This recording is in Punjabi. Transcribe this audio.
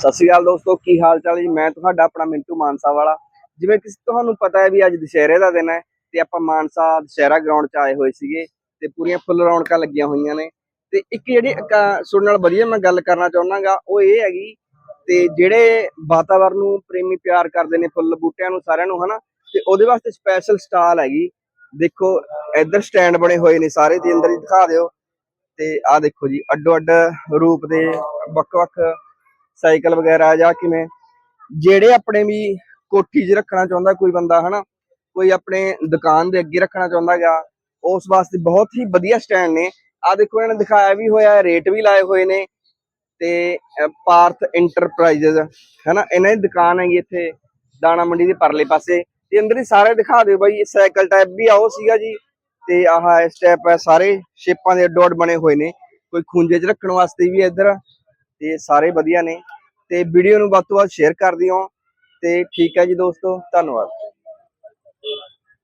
ਸਤਿ ਸ਼੍ਰੀ ਅਕਾਲ ਦੋਸਤੋ, ਕੀ ਹਾਲ ਚਾਲ ਜੀ? ਮੈਂ ਤੁਹਾਡਾ ਆਪਣਾ ਮਿੰਟੂ ਮਾਨਸਾ ਵਾਲਾ। ਜਿਵੇਂ ਕਿ ਤੁਹਾਨੂੰ ਪਤਾ ਹੈ ਵੀ ਅੱਜ ਦੁਸ਼ਹਿਰੇ ਦਾ ਦਿਨ ਹੈ ਤੇ ਆਪਾਂ ਮਾਨਸਾ ਦੁਸ਼ਹਿਰਾ ਗਰਾਊਂਡ 'ਚ ਆਏ ਹੋਏ ਸੀਗੇ ਤੇ ਪੂਰੀਆਂ ਫੁੱਲ ਰੌਣਕਾਂ ਲੱਗੀਆਂ ਹੋਈਆਂ ਨੇ। ਤੇ ਇੱਕ ਜਿਹੜੀ ਇੱਕ ਨਾਲ ਵਧੀਆ ਮੈਂ ਗੱਲ ਕਰਨਾ ਚਾਹੁੰਦਾਗਾ ਉਹ ਇਹ ਹੈਗੀ ਤੇ ਜਿਹੜੇ ਵਾਤਾਵਰਨ ਨੂੰ ਪ੍ਰੇਮੀ ਪਿਆਰ ਕਰਦੇ ਨੇ ਫੁੱਲ ਬੂਟਿਆਂ ਨੂੰ ਸਾਰਿਆਂ ਨੂੰ, ਹਨਾ? ਤੇ ਉਹਦੇ ਵਾਸਤੇ ਸਪੈਸ਼ਲ ਸਟਾਲ ਹੈਗੀ। ਦੇਖੋ, ਇੱਧਰ ਸਟੈਂਡ ਬਣੇ ਹੋਏ ਨੇ ਸਾਰੇ ਦੇ ਅੰਦਰ ਹੀ ਦਿਖਾ ਦਿਓ। ਤੇ ਆਹ ਦੇਖੋ ਜੀ ਅੱਡੋ ਅੱਡ ਰੂਪ ਦੇ ਵੱਖ-ਵੱਖ ਸਾਈਕਲ ਵਗੈਰਾ ਜਾਂ ਕਿਵੇਂ, ਜਿਹੜੇ ਆਪਣੇ ਵੀ ਕੋਠੀ 'ਚ ਰੱਖਣਾ ਚਾਹੁੰਦਾ ਕੋਈ ਬੰਦਾ, ਹਨਾ, ਕੋਈ ਆਪਣੇ ਦੁਕਾਨ ਦੇ ਅੱਗੇ ਰੱਖਣਾ ਚਾਹੁੰਦਾ ਗਾ ਉਸ ਵਾਸਤੇ ਬਹੁਤ ਹੀ ਵਧੀਆ ਸਟੈਂਡ ਨੇ। ਆ ਦੇਖੋ, ਇਹਨਾਂ ਨੇ ਦਿਖਾਇਆ ਵੀ ਹੋਇਆ, ਰੇਟ ਵੀ ਲਾਏ ਹੋਏ ਨੇ ਤੇ ਪਾਰਥ ਇੰਟਰਪ੍ਰਾਈਜ਼ਸ ਹੈਨਾ, ਇਹਨਾਂ ਦੀ ਦੁਕਾਨ ਹੈਗੀ ਇੱਥੇ ਦਾਣਾ ਮੰਡੀ ਦੇ ਪਰਲੇ ਪਾਸੇ। ਤੇ ਅੰਦਰ ਹੀ ਸਾਰੇ ਦਿਖਾ ਦਿਓ ਬਾਈ, ਇਹ ਸਾਈਕਲ ਟਾਈਪ ਵੀ ਆਓ ਸੀਗਾ ਜੀ। ਤੇ ਆਹ ਇਸ ਟਾਈਪ ਹੈ ਸਾਰੇ ਸ਼ੇਪਾਂ ਦੇ ਅੱਡੋ ਅੱਡ ਬਣੇ ਹੋਏ ਨੇ। ਕੋਈ ਖੁੰਝੇ 'ਚ ਰੱਖਣ ਵਾਸਤੇ ਵੀ ਇੱਧਰ। ਤੇ ਸਾਰੇ ਵਧੀਆ ਨੇ ਤੇ ਵੀਡੀਓ ਨੂੰ ਵੱਧ ਤੋਂ ਵੱਧ ਸ਼ੇਅਰ ਕਰ ਦਿਓ ਤੇ ਠੀਕ ਹੈ ਜੀ ਦੋਸਤੋ, ਧੰਨਵਾਦ।